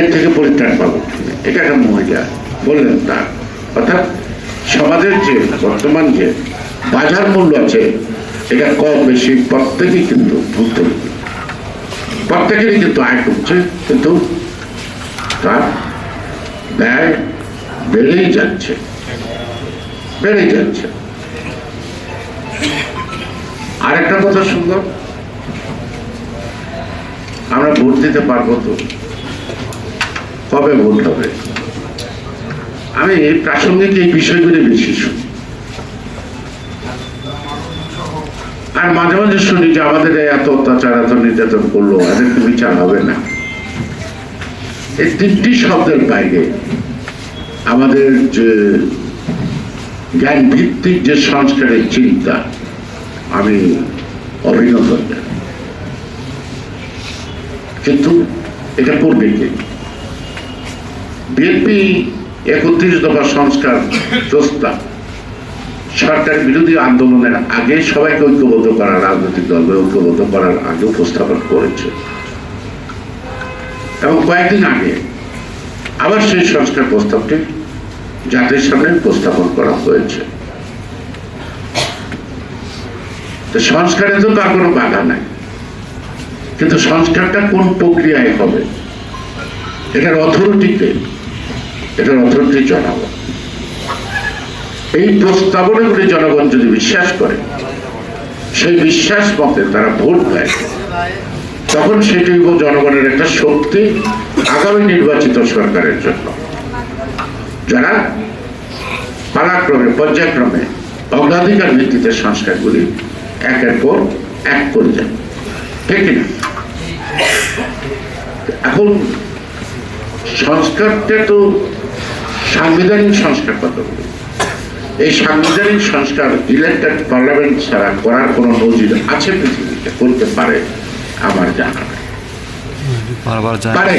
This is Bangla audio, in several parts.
এর থেকে পরিত্রাণ পাবো। এটা বললেন অর্থাৎ সমাজের যে, বর্তমান যে বাজার মূল্য আছে, এটা কম বেশি প্রত্যেকেই কিন্তু প্রত্যেকেরই কিন্তু আয় করছে কিন্তু তার ব্যয় বেড়েই যাচ্ছে। বেড়েই যাচ্ছে। আরেকটা কথা সুন্দর আমরা ভোট দিতে পারব তো? কবে ভোট হবে। আমি প্রাসঙ্গিক এই বিষয়গুলি বেশি আর মাঝে মাঝে শুনি যে আমাদের এত অত্যাচার, এত নির্যাতন করল, এদের তো বিচার হবে না। এই তিনটি শব্দের বাইরে আমাদের যে জ্ঞান ভিত্তিক যে সংস্কারের চিন্তা, আমি অভিনন্দন জানাই। কিন্তু এটা করবে কে? বিএনপি একত্রিশ দফা সংস্কার প্রস্তাব। সরকার বিরোধী আন্দোলনের আগে সবাইকে ঐক্যবদ্ধ করার রাজনৈতিক দলকে ঐক্যবদ্ধ করার আগে উপস্থাপন করেছে। এবং কয়েকদিন আগে আবার সেই সংস্কার প্রস্তাবটি জাতির সামনে উপস্থাপন করা হয়েছে। তো সংস্কারে তো তার কোনো বাধা নাই। কিন্তু সংস্কারটা কোন প্রক্রিয়ায় হবে? এটার অথরিটিকে এটার অথরিটি জনগণ। এই প্রস্তাবনাগুলি জনগণ যদি বিশ্বাস করে, সেই বিশ্বাস মতে তারা ভোট দেয়, তখন সেটি জনগণের একটা শক্তি আগামী নির্বাচিত সরকারের জন্য। যারা পালাক্রমে, পর্যায়ক্রমে অগ্রাধিকার ভিত্তিতে সংস্কারগুলি একের পর এক করে যাবে ঠিক না এখন সংস্কারটা তো সাংবিধানিক সংস্কার কথা বলি এই সাংবিধানিক সংস্কার ইলেক্টেড পার্লামেন্ট ছাড়া করার কোনো নজির আছে পৃথিবীতে? করতে পারে আমার জানা নেই। পারে।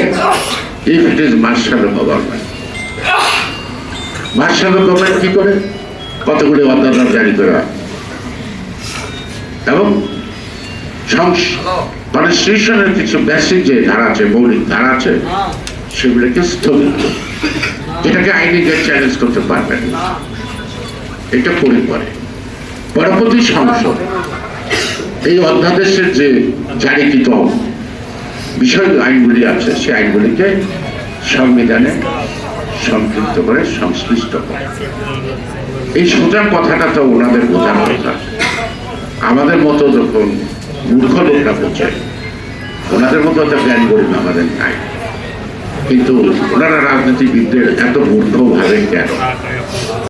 If it is martial government martial government কি করে? কতগুলি অধ্যাদেশ জারি করা? এবং কনস্টিটিউশনের কিছু বেসিক যে ধারা আছে মৌলিক ধারা আছে সেগুলিকে স্থগিত। এটাকে আইনি যে চ্যালেঞ্জ করতে পারবেন না। এটা করে পরে পরবর্তী সংসদ এই অধ্যাদেশের যে জারিকৃত বিষয়, আইনগুলি আছে, সেই আইনগুলিকে সংবিধানে সংক্ষিপ্ত করে, সংশ্লিষ্ট করে। এই সোজা কথাটা তো ওনাদের বোঝার কথা আমাদের মতো যখন মূর্খ লোকরা বোঝে, ওনাদের মতো একটা জ্ঞান গরিব আমাদের নাই। কিন্তু ওনারা রাজনীতিবিদদের এত মূর্খ ভাবে কেন?